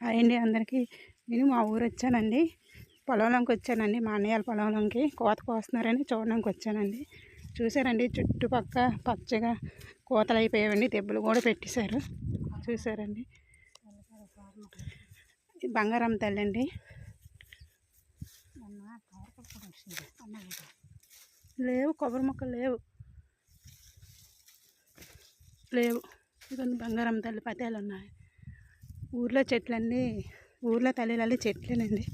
Hi అండి అందరికీ. నేను మా ఊరు వచ్చానండి పొలంలోకి వచ్చానండి. మా అన్నయ్య పొలంలోకి కోత కోస్తున్నారని చూడడానికి వచ్చానండి. చూసారండి చుట్టుపక్క పచ్చగా కోతలు అయిపోయావండి దెబ్బలు కూడా పెట్టేశారు. చూసారండి బంగారం తల్లి అండి లేవు కొబ్బరి మొక్కలు లేవు. లేవు. ఇవన్నీ బంగారం తల్లి పతేలు ఉన్నాయి ఊర్లో చెట్లన్నీ ఊర్లో తల్లిలల్లి చెట్లేనండి.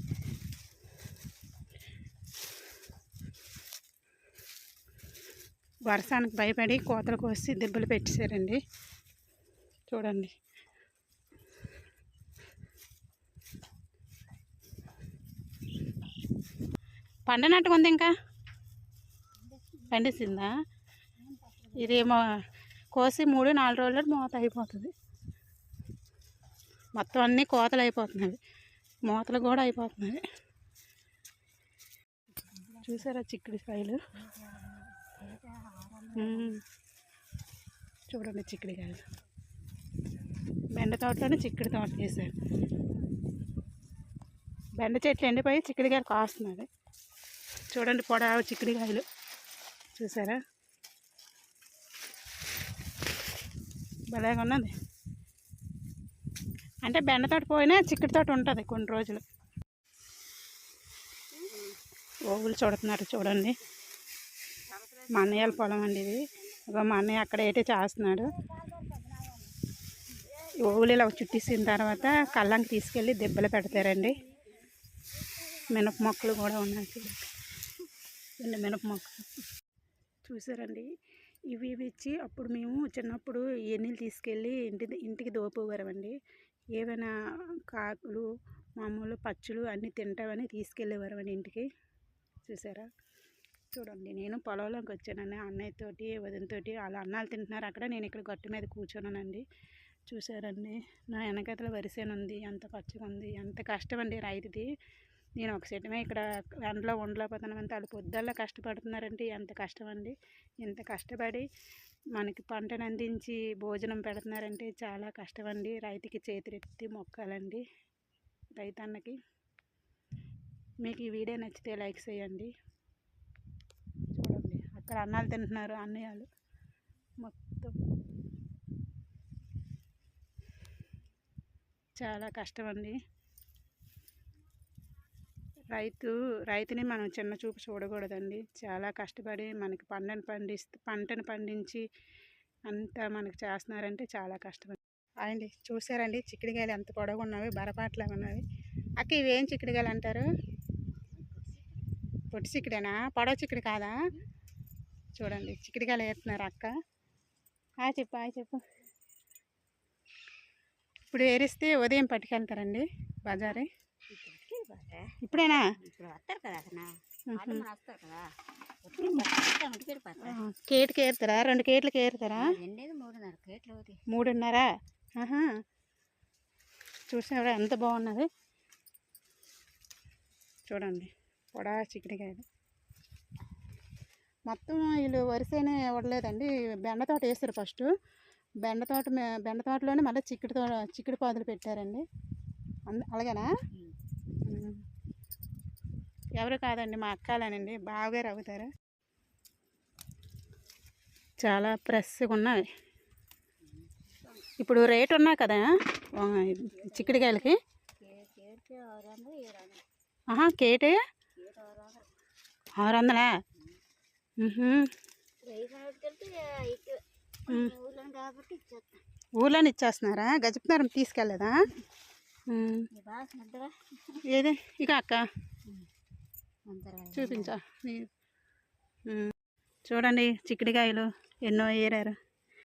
వర్షానికి భయపడి కోతలు కోసి దెబ్బలు పెట్టేశారండి. చూడండి. పండనట్టుగా ఉంది ఇంకా? పండిసిందా? ఇదేమో కోసి మూడు నాలుగు రోజులు మూత అయిపోతుంది. మొత్తం అన్నీ కోతలు అయిపోతున్నాయి. మూతలు కూడా అయిపోతున్నాయి. చూసారా చిక్కుడు కాయలు? చూడండి చిక్కుడు కాయలు. బెండ తోటలోనే చిక్కుడు తోట చేశారు. బెండ చెట్లు ఎండిపోయి చిక్కుడుకాయలు కాస్తున్నది చూడండి పొడ చిక్కుడుకాయలు చూసారా? భలేగా ఉన్నది. అంటే బెండ తోట పోయినా చిక్కుడు తోట ఉంటుంది కొన్ని రోజులు. ఓవులు చూడుతున్నారు చూడండి. మా అన్నయ్యల పొలం అండి ఇది. ఇగో మా అన్నయ్య అక్కడ అయితే చేస్తున్నాడు. ఈ ఓవులు ఇలా చుట్టేసిన తర్వాత కళ్ళంకి తీసుకెళ్ళి దెబ్బలు పెడతారండి. మినప మొక్కలు కూడా ఉన్నాయి చూడండి. మినప మొక్కలు. చూసారండి? ఇవి ఇవి ఇచ్చి అప్పుడు మేము చిన్నప్పుడు ఎన్నీళ్ళు తీసుకెళ్ళి ఇంటి ఇంటికి దోపేవారమండి ఏవైనా కాకులు మామూలు పచ్చులు అన్నీ తింటావని తీసుకెళ్ళేవారమండి ఇంటికి. చూసారా? చూడండి నేను పొలంలోకి వచ్చానండి. అన్నయ్యతోటి వదినతోటి వాళ్ళ అన్నాలు తింటున్నారు అక్కడ. నేను ఇక్కడ గట్టు మీద కూర్చున్నానండి. చూసారండి? నా వెనకతల వరిసేనుంది. ఎంత పచ్చగా ఉంది ఎంత కష్టం అండి రైతుది. నేను ఒక సెటమే ఇక్కడ ఎండలో ఉండలేకపోతున్నామంటే వాళ్ళు పొద్దుల్లో కష్టపడుతున్నారంటే ఎంత కష్టం అండి ఇంత కష్టపడి మనకి పంటను అందించి భోజనం పెడుతున్నారంటే చాలా కష్టం అండి రైతుకి చేతిరెత్తి మొక్కాలండి. రైతన్నకి మీకు ఈ వీడియో నచ్చితే లైక్ చేయండి. చూడండి అక్కడ అన్నాలు తింటున్నారు అన్నయ్యలు. మొత్తం చాలా కష్టం అండి రైతు రైతుని మనం చిన్న చూపు చూడకూడదండి. చాలా కష్టపడి మనకి పంటను పండిస్తూ పంటను పండించి అంతా మనకి చేస్తున్నారంటే చాలా కష్టం అండి చూసారండి చిక్కుడుకాయలు ఎంత పొడవు ఉన్నవి బరపాట్లా ఉన్నవి అక్క ఇవేం చిక్కుడుకాయలు అంటారు? పొట్టి చిక్కుడేనా? పొడవ చిక్కుడు కాదా? చూడండి చిక్కుడుకాయలు వేస్తున్నారు అక్క. ఆ చెప్పు ఆ చెప్పు. ఇప్పుడు ఏరిస్తే ఉదయం పట్టుకెళ్తారండి బజారే. ఇప్పుడేనా? ఇప్పుడు వస్తారు కదా అతను వస్తారు కదా. కేటుకి ఏరుతారా? రెండు కేట్లకి ఏరుతారా? మూడున్నర కేట్లు మూడున్నరా? చూసారా ఎంత బాగున్నది? చూడండి. పొడా చిక్కుడుకాయలు. మొత్తం వీళ్ళు వరిసేనే ఇవ్వలేదండి బెండ తోట వేస్తారు ఫస్ట్. బెండ తోట బెండ తోటలోనే మళ్ళీ చిక్కుడు తోట చిక్కుడు పాదులు పెట్టారండి. అంద అలాగేనా. ఎవరు కాదండి మా అక్కాలేనండి. బావగారు అవుతారు. చాలా ఫ్రెష్గా ఉన్నాయి ఇప్పుడు రేట్ ఉన్నాయి కదా చిక్కుడుకాయలకి. కేటే? ఆరు వందలు ఆరు వందలా మ్హూ. రైతు వెళ్తే ఎక్కువ మ్మ్. ఊళ్ళో కాబట్టి ఇచ్చేస్తాం ఊర్లోనే ఇచ్చేస్తున్నారా గజపతినగరం తీసుకెళ్ళదా ఏది? ఇక అక్క. చూపించా. చూడండి చిక్కుడుకాయలు ఎన్నో ఏరారు.